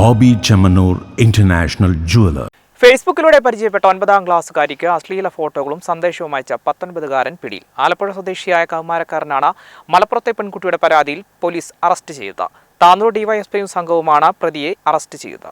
Bobby Chemmanur international jeweller. ഫേസ്ബുക്കിലൂടെ പരിചയപ്പെട്ട ഒൻപതാം ക്ലാസ്സുകാരിക്ക് അശ്ലീല ഫോട്ടോകളും സന്ദേശവും അയച്ച പത്തൊൻപതുകാരൻ പിടിയിൽ ആലപ്പുഴ സ്വദേശിയായ കൗമാരക്കാരനാണ് മലപ്പുറത്തെ പെൺകുട്ടിയുടെ പരാതിയിൽ പോലീസ് അറസ്റ്റ് ചെയ്തത്. താന്നൂർ ഡിവൈഎസ്പിയും സംഘവുമാണ് പ്രതിയെ അറസ്റ്റ് ചെയ്തത്.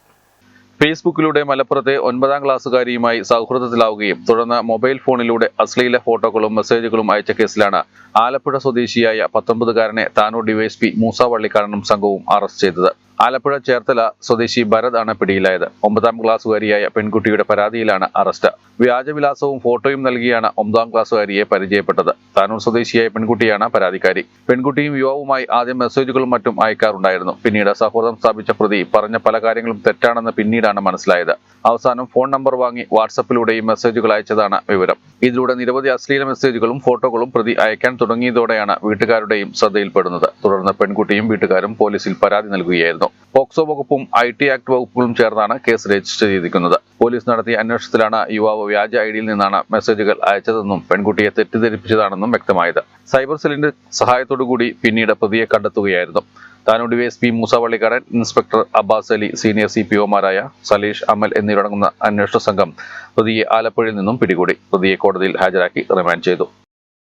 ഫേസ്ബുക്കിലൂടെ മലപ്പുറത്തെ ഒൻപതാം ക്ലാസ്സുകാരിയുമായി സൗഹൃദത്തിലാവുകയും തുടർന്ന് മൊബൈൽ ഫോണിലൂടെ അശ്ലീല ഫോട്ടോകളും മെസ്സേജുകളും അയച്ച കേസിലാണ് ആലപ്പുഴ സ്വദേശിയായ പത്തൊമ്പതുകാരനെ താനൂർ ഡിവൈഎസ്പി മൂസ വള്ളിക്കാരനും സംഘവും അറസ്റ്റ് ചെയ്തത്. ആലപ്പുഴ ചേർത്തല സ്വദേശി ഭരത് ആണ് പിടിയിലായത്. ഒമ്പതാം ക്ലാസ്സുകാരിയായ പെൺകുട്ടിയുടെ പരാതിയിലാണ് അറസ്റ്റ്. വ്യാജവിലാസവും ഫോട്ടോയും നൽകിയാണ് ഒമ്പതാം ക്ലാസ്സുകാരിയെ പരിചയപ്പെട്ടത്. താനൂർ സ്വദേശിയായ പെൺകുട്ടിയാണ് പരാതിക്കാരി. പെൺകുട്ടിയും യുവാവുമായി ആദ്യം മെസ്സേജുകളും മറ്റും അയക്കാറുണ്ടായിരുന്നു. പിന്നീട് സൗഹൃദം സ്ഥാപിച്ച പ്രതി പറഞ്ഞ പല കാര്യങ്ങളും തെറ്റാണെന്ന് പിന്നീടാണ് മനസ്സിലായത്. അവസാനം ഫോൺ നമ്പർ വാങ്ങി വാട്സപ്പിലൂടെയും മെസ്സേജുകൾ അയച്ചതാണ് വിവരം. ഇതിലൂടെ നിരവധി അശ്ലീല മെസ്സേജുകളും ഫോട്ടോകളും പ്രതി അയക്കാൻ തുടങ്ങിയതോടെയാണ് വീട്ടുകാരുടെയും ശ്രദ്ധയിൽപ്പെടുന്നത്. തുടർന്ന് പെൺകുട്ടിയും വീട്ടുകാരും പോലീസിൽ പരാതി നൽകുകയായിരുന്നു. പോക്സോ വകുപ്പും ഐ ടി ആക്ട് വകുപ്പുകളും ചേർന്നാണ് കേസ് രജിസ്റ്റർ ചെയ്തിരിക്കുന്നത്. പോലീസ് നടത്തിയ അന്വേഷണത്തിലാണ് യുവാവ് വ്യാജ ഐ ഡിയിൽ നിന്നാണ് മെസ്സേജുകൾ അയച്ചതെന്നും പെൺകുട്ടിയെ തെറ്റിദ്ധരിപ്പിച്ചതാണെന്നും വ്യക്തമായത്. സൈബർ സെല്ലിന്റെ സഹായത്തോടുകൂടി പിന്നീട് പ്രതിയെ കണ്ടെത്തുകയായിരുന്നു. Tanur DYSP Moosa Vallikkaran inspector Abbas Ali senior C P ഒമാരായ Saleesh Amal എന്നിവരടങ്ങുന്ന അന്വേഷണ സംഘം പ്രതിയെ ആലപ്പുഴയിൽ നിന്നും പിടികൂടി. പ്രതിയെ കോടതിയിൽ ഹാജരാക്കി റിമാൻഡ് ചെയ്തു.